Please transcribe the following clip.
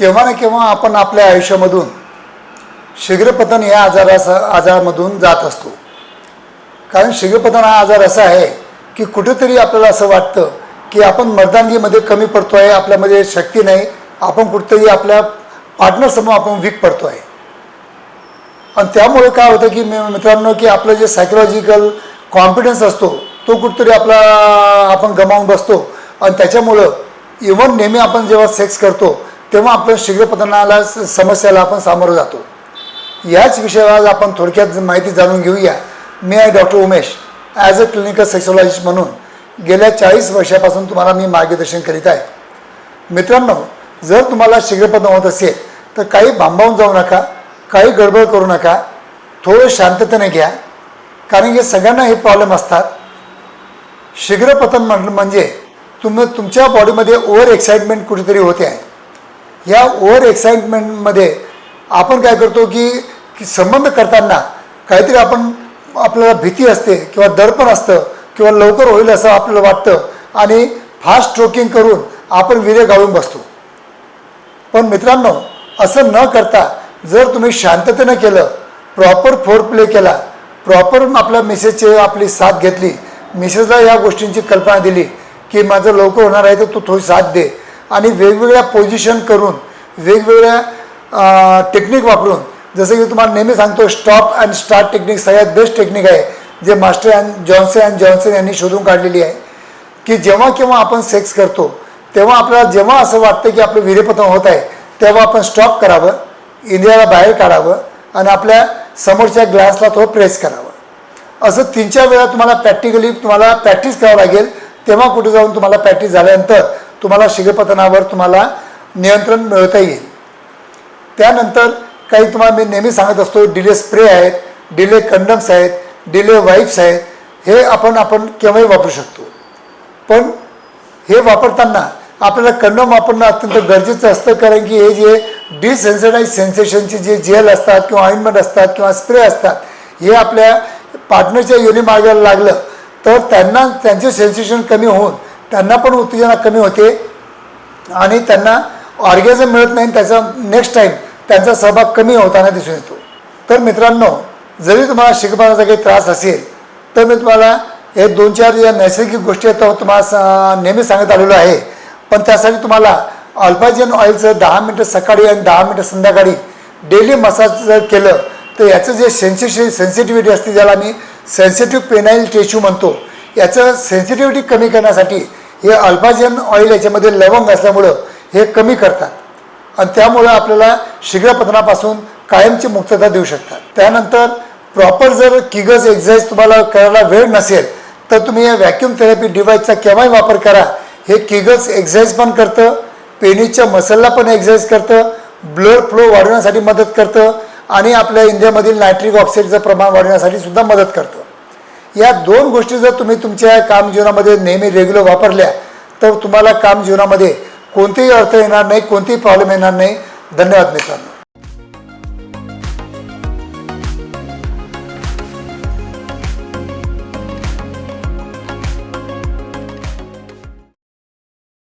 केव्हा ना केव्हा आपण आपल्या आयुष्यामधून शीघ्रपतन या आजारास आजारामधून जात असतो. कारण शीघ्रपतन हा आजार असा आहे की कुठेतरी आपल्याला असं वाटतं की आपण मर्दांगीमध्ये कमी पडतो आहे आपल्यामध्ये शक्ती नाही आपण कुठेतरी आपल्या पार्टनरसमोर आपण वीक पडतो आहे आणि त्यामुळे काय होतं की मित्रांनो की आपलं जे सायकोलॉजिकल कॉन्फिडन्स असतो तो कुठेतरी आपला आपण गमावून बसतो. आणि त्याच्यामुळं इव्हन नेहमी आपण जेव्हा सेक्स करतो तेव्हा आपण शीघ्रपतनाला स- समस्याला आपण सामोरं जातो. याच विषयावर आज आपण थोडक्यात माहिती जाणून घेऊया. मी आहे doctor Umesh as a clinical sexologist म्हणून गेल्या चाळीस वर्षापासून तुम्हाला मी मार्गदर्शन करीत आहे. मित्रांनो जर तुम्हाला शीघ्रपतन होत असेल तर काही भांबावून जाऊ नका काही गडबड करू नका थोडं शांततेने घ्या. कारण की सगळ्यांना हे प्रॉब्लेम असतात. शीघ्रपतन म्हटलं म्हणजे तुम्ही तुमच्या बॉडीमध्ये ओव्हर एक्साइटमेंट कुठेतरी होते आहे. या ओव्हर एक्साइटमेंटमध्ये आपण काय करतो की की संबंध करताना काहीतरी आपण आपल्याला भीती असते किंवा दडपण असतं किंवा लवकर होईल असं आपल्याला वाटतं आणि फास्ट स्ट्रोकिंग करून आपण विरे गाळून बसतो. पण मित्रांनो असं न करता जर तुम्ही शांततेनं केलं प्रॉपर फोर प्ले केला प्रॉपर आपल्या मिसेसची आपली साथ घेतली मिसेसला या गोष्टींची कल्पना दिली की माझं लवकर होणार आहे तर तू थोडी साथ दे. आणि वेगवेगळ्या पोझिशन करून वेगवेगळ्या टेक्निक वापरून जसं की तुम्हाला नेहमी सांगतो स्टॉप अँड स्टार्ट टेक्निक सगळ्यात बेस्ट टेक्निक आहे जे master and Johnson and Johnson यांनी शोधून काढलेली आहे. की जेव्हा केव्हा आपण सेक्स करतो तेव्हा आपल्याला जेव्हा असं वाटतं की आपलं विरेपतन होत आहे तेव्हा आपण स्टॉप करावं इंडियाला बाहेर काढावं आणि आपल्या समोरच्या ग्लासला थोडं प्रेस करावं. असं तीन चार वेळा तुम्हाला प्रॅक्टिकली तुम्हाला प्रॅक्टिस करावं लागेल तेव्हा कुठे जाऊन तुम्हाला प्रॅक्टिस झाल्यानंतर तुम्हाला शीघ्रपतनावर तुम्हाला नियंत्रण मिळवता येईल. त्यानंतर काही तुम्हाला मी नेहमी सांगत असतो डिले स्प्रे आहेत डिले कंडम्स आहेत डिले वाईप्स आहेत हे आपण आपण केव्हाही वापरू शकतो. पण हे वापरताना आपल्याला कंडम वापरणं अत्यंत गरजेचं असतं कारण की हे जे डिसेन्सिटाईज सेन्सेशनचे जे जेल असतात किंवा ऑइंटमेंट असतात किंवा स्प्रे असतात हे आपल्या पार्टनरच्या योनी मार्गाला लागलं तर त्यांना त्यांचे सेन्सेशन कमी होऊन त्यांना पण उत्तेजना कमी होते आणि त्यांना ऑर्गॅझम मिळत नाही त्याचा नेक्स्ट टाईम त्यांचा सहभाग कमी होताना दिसून येतो. तर मित्रांनो जरी तुम्हाला शिकपणाचा काही त्रास असेल तर मी तुम्हाला हे दोन चार या नैसर्गिक गोष्टी आहेत तुम्हाला सा- नेहमी सांगत आलेलो आहे. पण त्यासाठी तुम्हाला अल्पाजन ऑइलचं दहा मिनटं सकाळी आणि दहा मिनटं संध्याकाळी डेली मसाज जर केलं तर याचं जे सेन्सिटिव्ह सेन्सिटिव्हिटी असते ज्याला मी सेन्सिटिव्ह पेनाईल टेशू म्हणतो याचं सेन्सिटिव्हिटी कमी करण्यासाठी हे अल्फाजन ऑइल याच्यामध्ये लवंग असल्यामुळं हे कमी करतात. आणि त्यामुळं आपल्याला शीघ्रपतनापासून कायमची मुक्तता देऊ शकतात. त्यानंतर प्रॉपर जर किगज एक्झरसाईज तुम्हाला करायला वेळ नसेल तर तुम्ही या व्हॅक्यूम थेरपी डिव्हाइसचा केव्हाही वापर करा. हे किगज एक्झरसाईज पण करतं पेनीच्या मसलला पण एक्झरसाईज करतं ब्लड फ्लो वाढवण्यासाठी मदत करतं आणि आपल्या इंडियामधील नायट्रिक ऑक्साईडचं प्रमाण वाढवण्यासाठी सुद्धा मदत करतं. या दोन गोष्टी जर तुम्ही तुमच्या काम जीवनामध्ये नेहमी रेग्युलर वापरल्या तर तुम्हाला काम जीवनामध्ये कोणतेही अर्थ येणार नाही कोणतेही प्रॉब्लेम येणार नाही. धन्यवाद मित्रांनो.